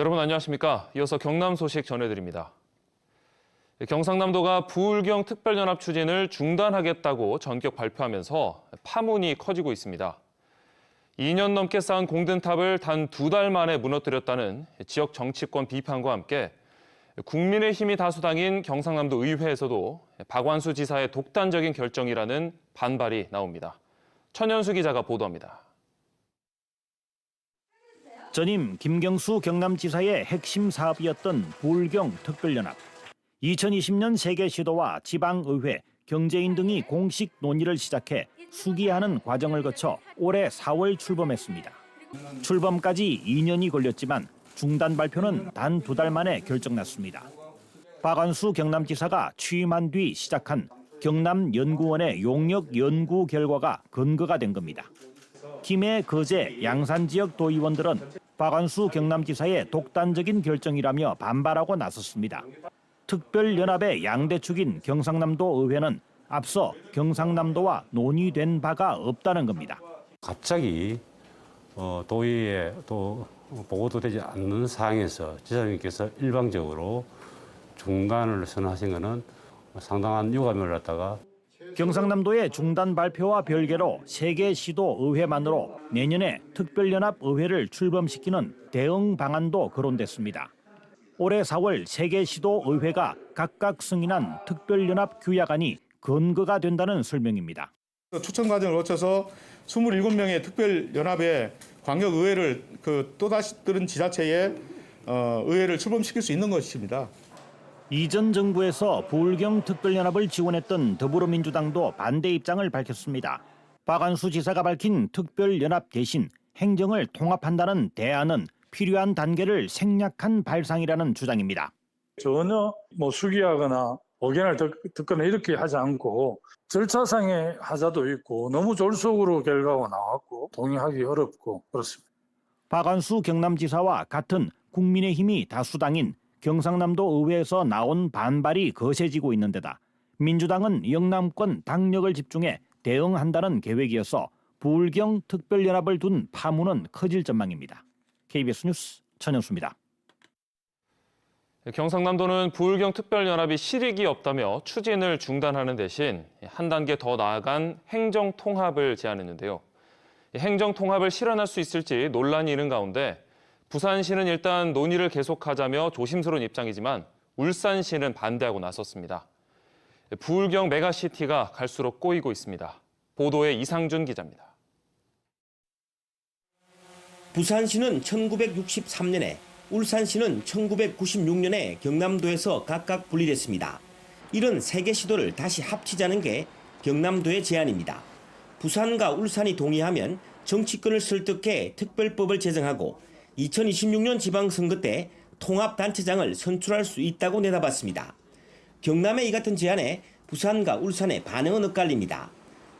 여러분 안녕하십니까? 이어서 경남 소식 전해드립니다. 경상남도가 부울경 특별연합 추진을 중단하겠다고 전격 발표하면서 파문이 커지고 있습니다. 2년 넘게 쌓은 공든탑을 단 두 달 만에 무너뜨렸다는 지역 정치권 비판과 함께 국민의힘이 다수당인 경상남도 의회에서도 박완수 지사의 독단적인 결정이라는 반발이 나옵니다. 천연수 기자가 보도합니다. 전임 김경수 경남지사의 핵심 사업이었던 부울경 특별연합. 2020년 세계 시도와 지방의회, 경제인 등이 공식 논의를 시작해 수기하는 과정을 거쳐 올해 4월 출범했습니다. 출범까지 2년이 걸렸지만 중단 발표는 단 두 달 만에 결정났습니다. 박완수 경남지사가 취임한 뒤 시작한 경남연구원의 용역 연구 결과가 근거가 된 겁니다. 김해, 거제, 양산 지역 도의원들은 박완수 경남지사의 독단적인 결정이라며 반발하고 나섰습니다. 특별연합의 양대축인 경상남도 의회는 앞서 경상남도와 논의된 바가 없다는 겁니다. 갑자기 어, 도의에 또 보고도 되지 않는 상황에서 지사님께서 일방적으로 중단을 선하신 것은 상당한 유감을 갖다가 경상남도의 중단 발표와 별개로 세계 시도 의회만으로 내년에 특별연합 의회를 출범시키는 대응 방안도 거론됐습니다. 올해 4월 세계 시도 의회가 각각 승인한 특별연합 규약안이 근거가 된다는 설명입니다. 그 추천 과정을 거쳐서 27명의 특별연합의 광역의회를 그 또다시 들은 지자체에 어, 의회를 출범시킬 수 있는 것입니다. 이전 정부에서 부울경 특별연합을 지원했던 더불어민주당도 반대 입장을 밝혔습니다. 박안수 지사가 밝힌 특별연합 대신 행정을 통합한다는 대안은 필요한 단계를 생략한 발상이라는 주장입니다. 전혀 뭐 수기하거나 의견을 듣- 듣거나 이렇게 하지 않고 절차상의 하자도 있고 너무 졸속으로 결과가 나왔고 동의하기 어렵고 그렇습니다. 박안수 경남지사와 같은 국민의힘이 다수당인 경상남도 의회에서 나온 반발이 거세지고 있는 데다 민주당은 영남권 당력을 집중해 대응한다는 계획이어서 부울경 특별연합을 둔 파문은 커질 전망입니다. KBS 뉴스 천영수입니다. 경상남도는 부울경 특별연합이 실익이 없다며 추진을 중단하는 대신 한 단계 더 나아간 행정 통합을 제안했는데요. 행정 통합을 실현할 수 있을지 논란이 있는 가운데 부산시는 일단 논의를 계속하자며 조심스러운 입장이지만 울산시는 반대하고 나섰습니다. 부울경 메가시티가 갈수록 꼬이고 있습니다. 보도에 이상준 기자입니다. 부산시는 1963년에 울산시는 1996년에 경남도에서 각각 분리됐습니다. 이런 세 개 시도를 다시 합치자는 게 경남도의 제안입니다. 부산과 울산이 동의하면 정치권을 설득해 특별법을 제정하고 2026년 지방선거 때 통합단체장을 선출할 수 있다고 내다봤습니다. 경남의 이 같은 제안에 부산과 울산의 반응은 엇갈립니다.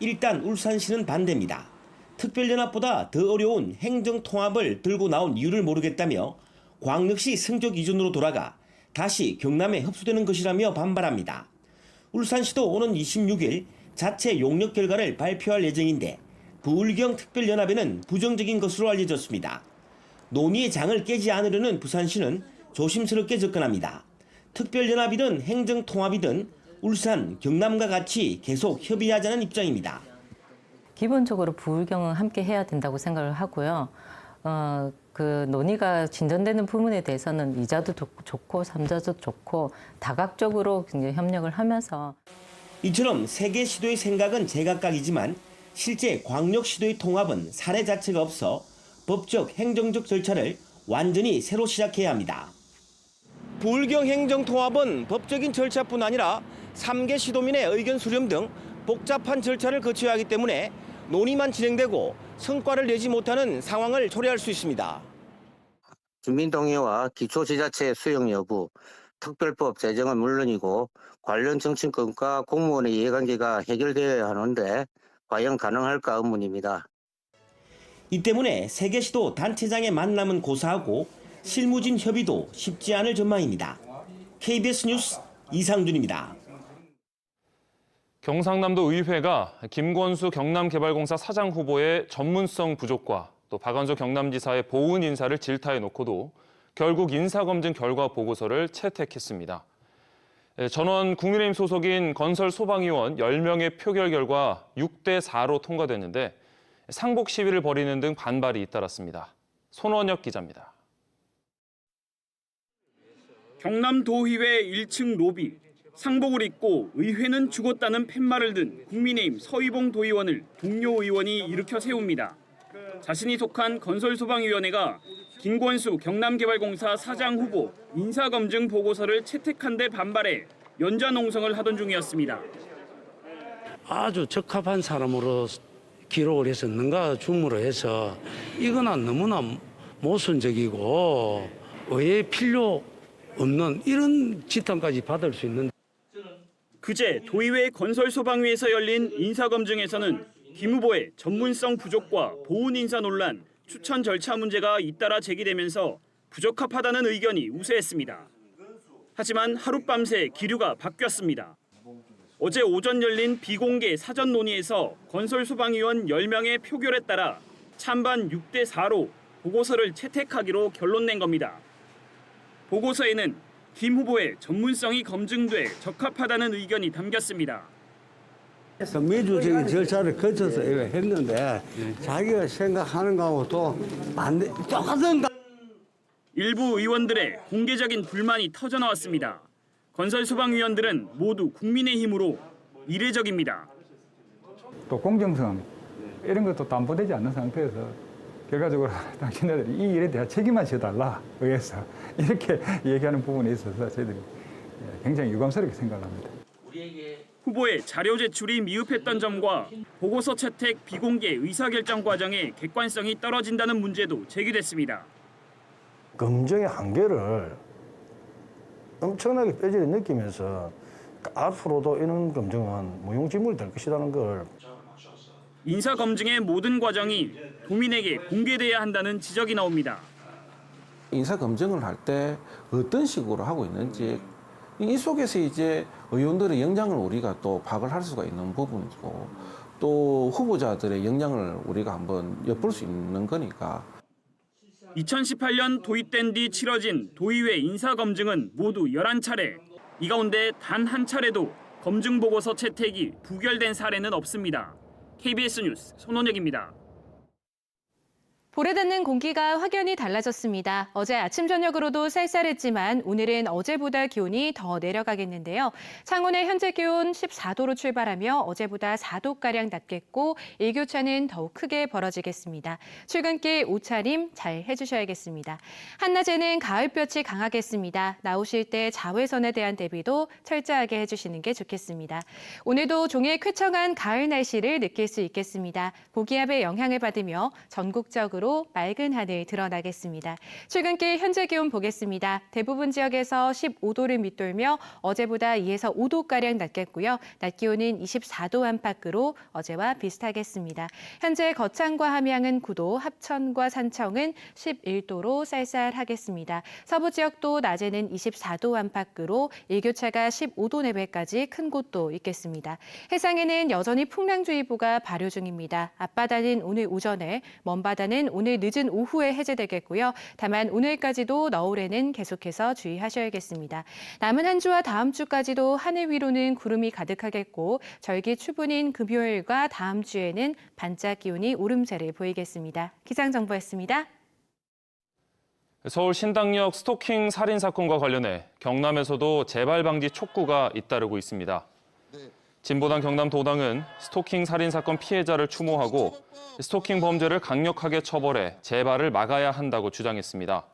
일단 울산시는 반대입니다. 특별연합보다 더 어려운 행정통합을 들고 나온 이유를 모르겠다며 광역시 성적 이전으로 돌아가 다시 경남에 흡수되는 것이라며 반발합니다. 울산시도 오는 26일 자체 용역 결과를 발표할 예정인데 부울경 특별연합에는 부정적인 것으로 알려졌습니다. 논의의 장을 깨지 않으려는 부산시는 조심스럽게 접근합니다. 특별연합이든 행정통합이든 울산, 경남과 같이 계속 협의하자는 입장입니다. 기본적으로 부울경은 함께 해야 된다고 생각을 하고요. 어, 그 논의가 진전되는 부분에 대해서는 이자도 좋- 좋고 삼자도 좋고 다각적으로 굉장히 협력을 하면서 이처럼 세계 시도의 생각은 제각각이지만 실제 광역 시도의 통합은 사례 자체가 없어 법적 행정적 절차를 완전히 새로 시작해야 합니다. 부울경 행정통합은 법적인 절차뿐 아니라 3개 시도민의 의견 수렴 등 복잡한 절차를 거쳐야 하기 때문에 논의만 진행되고 성과를 내지 못하는 상황을 초래할 수 있습니다. 주민동의와 기초지자체 수용 여부, 특별법 제정은 물론이고 관련 정치권과 공무원의 이해관계가 해결되어야 하는데 과연 가능할까 의문입니다. 이 때문에 세계 시도 단체장의 만남은 고사하고 실무진 협의도 쉽지 않을 전망입니다. KBS 뉴스 이상준입니다. 경상남도 의회가 김권수 경남개발공사 사장 후보의 전문성 부족과 또 박완조 경남지사의 보훈 인사를 질타해 놓고도 결국 인사검증 결과 보고서를 채택했습니다. 예, 전원 국민의힘 소속인 건설 소방위원 10명의 표결 결과 6대 4로 통과됐는데 상복 시위를 벌이는 등 반발이 잇따랐습니다. 손원혁 기자입니다. 경남도의회 1층 로비 상복을 입고 의회는 죽었다는 팻말을 든 국민의힘 서희봉 도의원을 동료 의원이 일으켜 세웁니다. 자신이 속한 건설소방위원회가 김권수 경남개발공사 사장 후보 인사검증 보고서를 채택한 데 반발해 연좌농성을 하던 중이었습니다. 아주 적합한 사람으로 기록을 뭔가 줌으로 해서 이거나 너무나 모순적이고 왜 필요 없는 이런 지탄까지 받을 수 있는 그제 도의회 건설소방위에서 열린 인사검증에서는 김 후보의 전문성 부족과 보훈 인사 논란, 추천 절차 문제가 잇따라 제기되면서 부적합하다는 의견이 우세했습니다. 하지만 하룻밤새 기류가 바뀌었습니다. 어제 오전 열린 비공개 사전 논의에서 건설 소방위원 10명의 표결에 따라 찬반 6대 4로 보고서를 채택하기로 결론낸 겁니다. 보고서에는 김 후보의 전문성이 검증돼 적합하다는 의견이 담겼습니다. 민주적인 절차를 거쳐서 이거 했는데 자기가 생각하는 거하고 또 반대 똑같은 거 일부 의원들의 공개적인 불만이 터져 나왔습니다. 건설 소방위원들은 모두 국민의 힘으로 이례적입니다. 또 공정성 이런 것도 담보되지 않는 상태에서 결과적으로 당신네들이 이 일에 대한 책임만 져달라 의해서 이렇게 얘기하는 부분에 있어서 저희들이 굉장히 유감스럽게 생각합니다. 후보의 자료 제출이 미흡했던 점과 보고서 채택 비공개 의사결정 과정의 객관성이 떨어진다는 문제도 제기됐습니다. 검증의 한계를 엄청나게 뼈저리 느끼면서 앞으로도 이런 검증은 무용지물이 될 것이라는 걸 인사 검증의 모든 과정이 도민에게 공개돼야 한다는 지적이 나옵니다. 인사 검증을 할 때 어떤 식으로 하고 있는지 이 속에서 이제 의원들의 역량을 우리가 또 파악을 할 수가 있는 부분이고 또 후보자들의 역량을 우리가 한번 엿볼 수 있는 거니까 2018년 도입된 뒤 치러진 도의회 인사검증은 모두 11차례. 이 가운데 단 한 차례도 검증 보고서 채택이 부결된 사례는 없습니다. KBS 뉴스 손원혁입니다. 볼에 닿는 공기가 확연히 달라졌습니다. 어제 아침 저녁으로도 쌀쌀했지만 오늘은 어제보다 기온이 더 내려가겠는데요. 창원의 현재 기온 14도로 출발하며 어제보다 4도가량 낮겠고 일교차는 더욱 크게 벌어지겠습니다. 출근길 옷차림 잘 해주셔야겠습니다. 한낮에는 가을볕이 강하겠습니다. 나오실 때 자외선에 대한 대비도 철저하게 해주시는 게 좋겠습니다. 오늘도 종일 쾌청한 가을 날씨를 느낄 수 있겠습니다. 고기압의 영향을 받으며 전국적으로 맑은 하늘 드러나겠습니다. 출근길 현재 기온 보겠습니다. 대부분 지역에서 15도를 밑돌며 어제보다 2에서 5도가량 낮겠고요. 낮 기온은 24도 안팎으로 어제와 비슷하겠습니다. 현재 거창과 함양은 9도, 합천과 산청은 11도로 쌀쌀하겠습니다. 서부 지역도 낮에는 24도 안팎으로 일교차가 15도 내외까지 큰 곳도 있겠습니다. 해상에는 여전히 풍랑주의보가 발효 중입니다. 앞바다는 오늘 오전에, 먼바다는 오늘 늦은 오후에 해제되겠고요. 다만 오늘까지도 너울에는 계속해서 주의하셔야겠습니다. 남은 한 주와 다음 주까지도 하늘 위로는 구름이 가득하겠고 절기 추분인 금요일과 다음 주에는 반짝 기온이 오름세를 보이겠습니다. 기상정보였습니다. 서울 신당역 스토킹 살인 사건과 관련해 경남에서도 재발 방지 촉구가 잇따르고 있습니다. 진보당 경남도당은 스토킹 살인 사건 피해자를 추모하고 스토킹 범죄를 강력하게 처벌해 재발을 막아야 한다고 주장했습니다.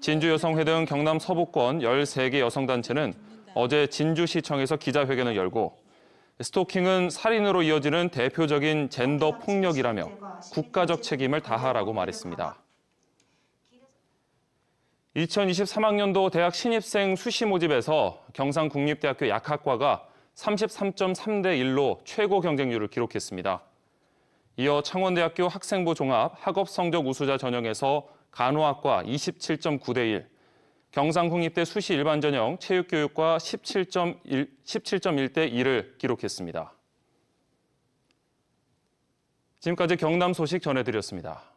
진주여성회 등 경남 서부권 13개 여성단체는 어제 진주시청에서 기자회견을 열고 스토킹은 살인으로 이어지는 대표적인 젠더 폭력이라며 국가적 책임을 다하라고 말했습니다. 2023학년도 대학 신입생 수시 모집에서 경상국립대학교 약학과가 33.3대 1로 최고 경쟁률을 기록했습니다. 이어 창원대학교 학생부 종합 학업 성적 우수자 전형에서 간호학과 27.9대 1, 경상국립대 수시 일반 전형 체육교육과 17.1, 17.1대 2를 기록했습니다. 지금까지 경남 소식 전해드렸습니다.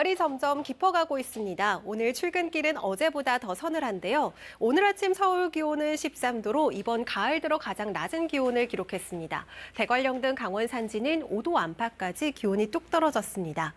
가을이 점점 깊어가고 있습니다. 오늘 출근길은 어제보다 더 서늘한데요. 오늘 아침 서울 기온은 13도로 이번 가을 들어 가장 낮은 기온을 기록했습니다. 대관령 등 강원 산지는 5도 안팎까지 기온이 뚝 떨어졌습니다.